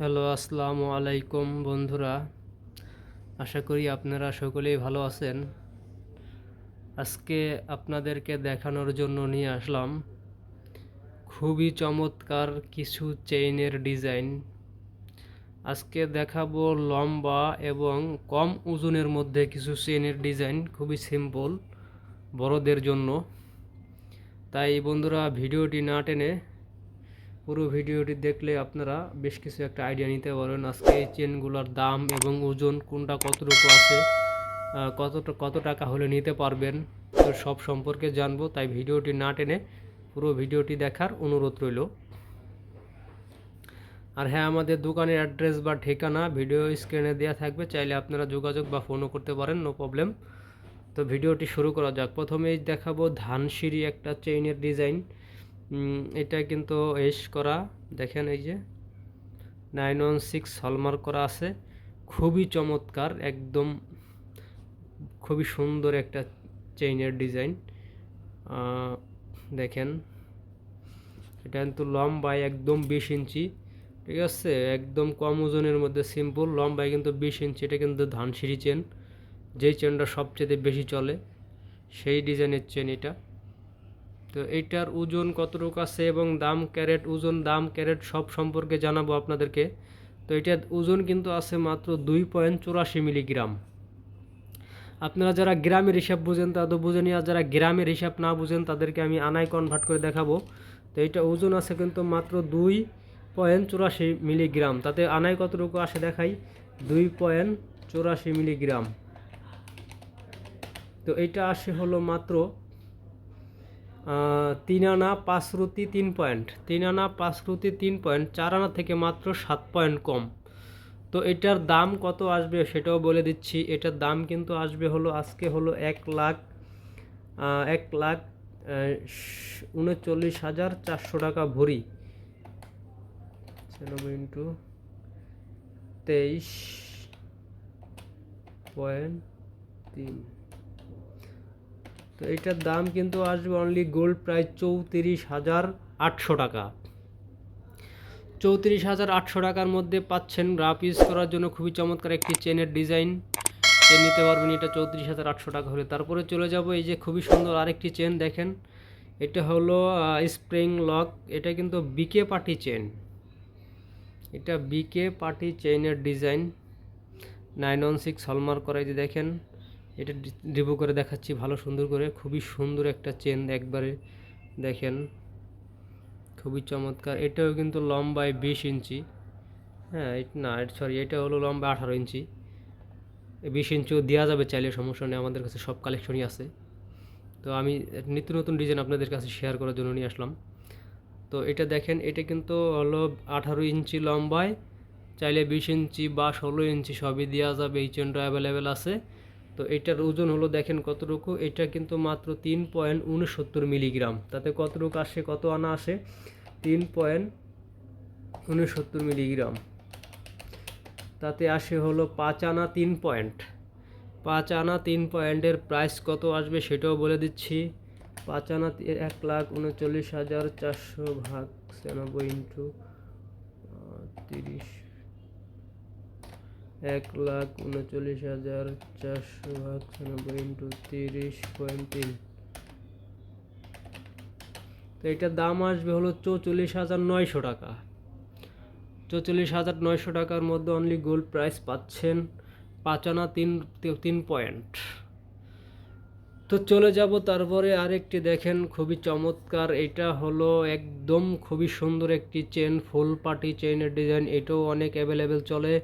Hello, আসসালামু আলাইকুম বন্ধুরা। আশা করি আপনারা সকলেই ভালো আছেন। আজকে আপনাদেরকে দেখানোর জন্য নিয়ে আসলাম খুবই চমৎকার কিছু চেইনের ডিজাইন আজকে দেখাবো লম্বা এবং কম ওজনের মধ্যে কিছু চেইনের ডিজাইন খুবই সিম্পল বড়দের জন্য। তাই বন্ধুরা, ভিডিওটি না টেনে পুরো ভিডিওটি দেখলে আপনারা বেশ কিছু একটা আইডিয়া নিতে পারবেন আজকে এই চেনগুলোর দাম এবং ওজন, কোনটা কতটুকু আছে কতটা, কত টাকা হলে নিতে পারবেন, তো সব সম্পর্কে জানব, তাই ভিডিওটি না টেনে পুরো ভিডিওটি দেখার অনুরোধ রইল। আর হ্যাঁ আমাদের দোকানের অ্যাড্রেস বা ঠিকানা ভিডিও স্ক্রিনে দেওয়া থাকবে, চাইলে আপনারা যোগাযোগ বা ফোনও করতে পারেন নো প্রবলেম তো ভিডিওটি শুরু করা যাক। প্রথমেই দেখাবো ধানসিঁড়ি একটা চেইনের ডিজাইন এটা কিন্তু এস করা, দেখেন এই যে। নাইন ওয়ান সিক্স হলমার্ক করা আছে। খুবই চমৎকার, একদম খুবই সুন্দর একটা চেইনের ডিজাইন। দেখেন, এটা কিন্তু লম্বায় একদম বিশ ইঞ্চি, ঠিক আছে? একদম কম ওজনের মধ্যে সিম্পল লম্বায় কিন্তু বিশ ইঞ্চি, এটা কিন্তু ধানসিঁড়ি চেন যেই চেনটা সবচেয়ে বেশি চলে, সেই ডিজাইনের চেন এটা। তো এইটার ওজন কতটুকু আছে এবং দাম, ক্যারেট ওজন, দাম, ক্যারেট সব সম্পর্কে জানাব আপনাদেরকে। তো এটার ওজন কিন্তু আছে মাত্র দুই পয়েন্ট চুরাশি মিলিগ্রাম। আপনারা যারা গ্রামের হিসাব বুঝেন, তা তো বুঝেন আর যারা গ্রামের হিসাব না বুঝেন, তাদেরকে আমি আনায় কনভার্ট করে দেখাবো। তো এটা ওজন আছে কিন্তু মাত্র দুই পয়েন্ট চুরাশি মিলিগ্রাম। তাতে আনায় কতটুকু আসে দেখাই? দুই পয়েন্ট চুরাশি মিলিগ্রাম। তো এটা আসে হলো মাত্র তিন আনা, পাঁচ তিন পয়েন্ট। তিন আনা, পাঁচ তিন পয়েন্ট। চার আনা থেকে মাত্র সাত পয়েন্ট কম। তো এটার দাম কত আসবে সেটাও বলে দিচ্ছি। এটার দাম কিন্তু আসবে হলো, আজকে হলো এক লাখ এক লাখ উনচল্লিশ হাজার চারশো টাকা ভরি। ইন্টু তেইশ পয়েন্ট তিন। তো এটার দাম কিন্তু আসবে অনলি গোল্ড প্রাইস চৌত্রিশ হাজার আটশো টাকা। চৌত্রিশ হাজার আটশো টাকার মধ্যে পাচ্ছেন রাফ ইউজ করার জন্য খুবই চমৎকার একটি চেনের ডিজাইন চেন নিতে পারবেন এটা চৌত্রিশ হাজার আটশো টাকা হলে। তারপরে চলে যাব এই যে খুবই সুন্দর আরেকটি চেন দেখেন। এটা হলো স্প্রিং লক এটা কিন্তু বিকে পার্টি চেন এটা BK party চেইনের design nine one six hallmark করা যে দেখেন। এটা রিভিউ করে দেখাচ্ছি, ভালো সুন্দর করে, খুবই সুন্দর একটা চেন একবারে, দেখেন, খুবই চমৎকার। এটাও কিন্তু লম্বায় বিশ ইঞ্চি। হ্যাঁ না সরি এটা হলো লম্বা আঠারো ইঞ্চি। বিশ ইঞ্চিও দেওয়া যাবে চাইলে, সমস্যা নেই, আমাদের কাছে সব কালেকশনই আছে। তো আমি নিত্য নতুন ডিজাইন আপনাদের কাছে শেয়ার করার জন্য নিয়ে আসলাম। তো এটা দেখেন, এটা কিন্তু হলো আঠারো ইঞ্চি লম্বায়, চাইলে বিশ ইঞ্চি বা ষোলো ইঞ্চি সবই দেওয়া যাবে, এই চেনটা অ্যাভেলেবেল আছে। তো এটার ওজন হলো দেখেন কতটুকু? এটা কিন্তু মাত্র তিন পয়েন্ট উনসত্তর মিলিগ্রাম। তাতে কতটুকু আসে, কত আনা আসে? তিন পয়েন্ট উনসত্তর মিলিগ্রাম। তাতে আসে হলো পাঁচ আনা তিন পয়েন্ট। পাঁচ আনা তিন পয়েন্টের প্রাইস কত আসবে সেটাও বলে দিচ্ছি। পাঁচ আনা এক লাখ উনচল্লিশ হাজার চারশো ভাগ ছিয়ানব্বই ইন্টু তিরিশ এক লাখ উনচল্লিশ হাজার চারশো ভাগ ছিয়ানব্বই ইন্টু তিরিশ পয়েন্ট তিন। তো এটার দাম আসবে হলো চৌচল্লিশ হাজার নয়শো টাকা। চৌচল্লিশ হাজার নয়শো টাকার মধ্যে অনলি গোল্ড প্রাইস পাচ্ছেন পাঁচ আনা তিন তিন পয়েন্ট। তো চলে যাব তারপরে আরেকটি দেখেন, খুবই চমৎকার। এটা হলো একদম খুবই সুন্দর একটি চেন ফুল পার্টি চেনের ডিজাইন এটাও অনেক অ্যাভেলেবেল চলে।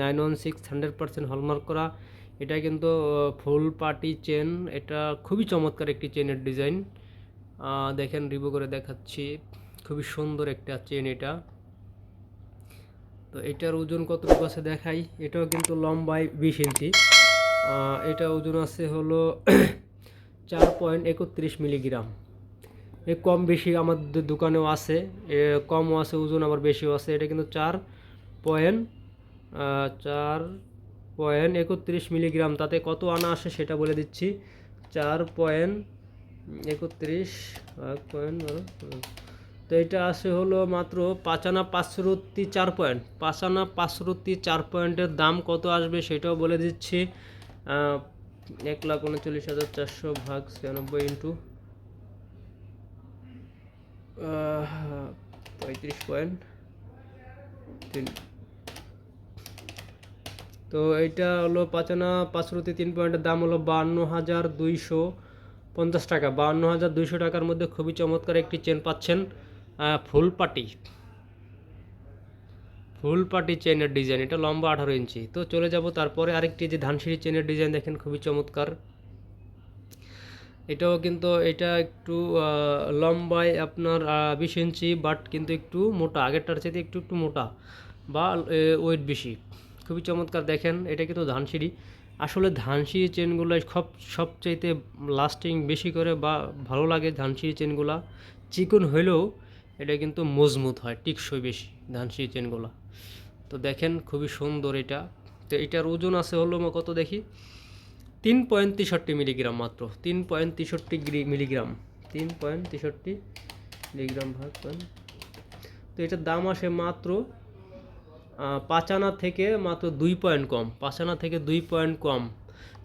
Nine one six hundred percent hallmark করা। এটা কিন্তু ফুল পার্টি চেন এটা খুবই চমৎকার একটি চেনের ডিজাইন দেখেন রিভিউ করে দেখাচ্ছি। খুবই সুন্দর একটা চেন এটা। তো এটার ওজন কতটুকু আছে দেখাই। এটাও কিন্তু লম্বায় বিশ ইঞ্চি। এটা ওজন আছে হলো চার পয়েন্ট একত্রিশ মিলিগ্রাম। এ কম বেশি আমাদের দোকানেও আছে। কমও আছে, ওজন আবার বেশিও আছে। এটা কিন্তু চার পয়েন্ট চার পয়েন্ট একত্রিশ মিলিগ্রাম। তাতে কত আনা আসে সেটা বলে দিচ্ছি। চার পয়েন্ট একত্রিশ পয়েন্ট তো এটা আছে হলো মাত্র পাঁচানা পাঁচশোরত্তি চার পয়েন্ট। পাঁচানা পাঁচশোরত্তি চার পয়েন্টের দাম কত আসবে সেটাও বলে দিচ্ছি। এক লাখ উনচল্লিশ হাজার চারশো ভাগ ছিয়ানব্বই ইন্টু পঁয়ত্রিশ পয়েন্ট তিন তো এইটা হলো পাঁচানা পাঁচশোরত্তি তিন পয়েন্টের দাম হলো বান্ন হাজার দুইশো পঞ্চাশ টাকা। বান্ন হাজার দুইশো টাকার মধ্যে খুবই চমৎকার একটি চেন পাচ্ছেন ফুল পাটি ফুল পাটি চেনের ডিজাইন, এটা লম্বা আঠারো ইঞ্চি। তো চলে যাব তারপরে আরেকটি যে ধানসিঁড়ি চেনের ডিজাইন দেখেন, খুবই চমৎকার। এটাও কিন্তু, এটা একটু লম্বায় আপনার বিশ ইঞ্চি, বাট কিন্তু একটু মোটা, আগেরটার চাইতে একটু একটু মোটা বা ওয়েট বেশি। খুবই চমৎকার, দেখেন, এটা কিন্তু ধানসিঁড়ি। আসলে ধানসিঁড়ি চেনগুলো সব, সবচাইতে লাস্টিং বেশি করে বা ভালো লাগে ধানসিঁড়ি চেনগুলা। চিকন হইলেও এটা কিন্তু মজবুত হয়, টিকসই বেশি ধানসিঁড়ি চেনগুলা। তো দেখেন, খুবই সুন্দর এটা। তো এটার ওজন আছে হলো কত দেখি? তিন পয়েন্ট তেষট্টি মিলিগ্রাম মাত্র। তিন পয়েন্ট তেষট্টি গ্রি- মিলিগ্রাম। তিন পয়েন্ট তেষট্টি মিলিগ্রাম ভাগ পয়েন্ট তো এটার দাম আসে মাত্র আহ, পাঁচ আনা থেকে মাত্র দুই পয়েন্ট কম পাঁচ আনা থেকে দুই পয়েন্ট কম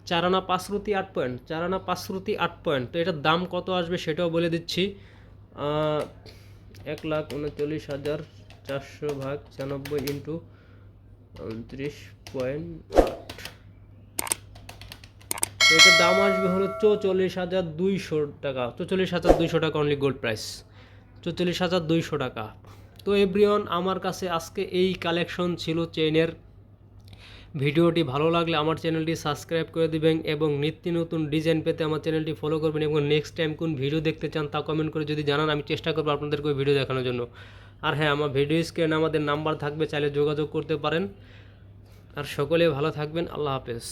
চার আনা পাঁচ আট পয়েন্ট চার আনা পাঁচ শ্রুতি আট পয়েন্ট। তো এটার দাম কত আসবে সেটাও বলে দিচ্ছি। এক লাখ উনচল্লিশ হাজার চারশো ভাগ ছিয়ানব্বই ইন্টু উনত্রিশ পয়েন্ট তো এটার দাম আসবে হলো চৌচল্লিশ হাজার দুইশো টাকা চৌচল্লিশ হাজার দুইশো টাকা অনলি গোল্ড প্রাইস চৌচল্লিশ হাজার দুইশো টাকা। তো এভরিওয়ান, আমার কাছে আজকে এই কালেকশন ছিল চেনের ভিডিওটি ভালো লাগলে আমার চ্যানেলটি সাবস্ক্রাইব করে দিবেন এবং নিত্য নতুন ডিজাইন পেতে আমার চ্যানেলটি ফলো করবেন এবং নেক্সট টাইম কোন ভিডিও দেখতে চান তা কমেন্ট করে যদি জানান, আমি চেষ্টা করব আপনাদেরকে ওই ভিডিও দেখানোর জন্য। আর হ্যাঁ আমার ভিডিও স্ক্রিনে আমাদের নাম্বার থাকবে, চাইলে যোগাযোগ করতে পারেন। আর সকলে ভালো থাকবেন, আল্লাহ হাফেজ।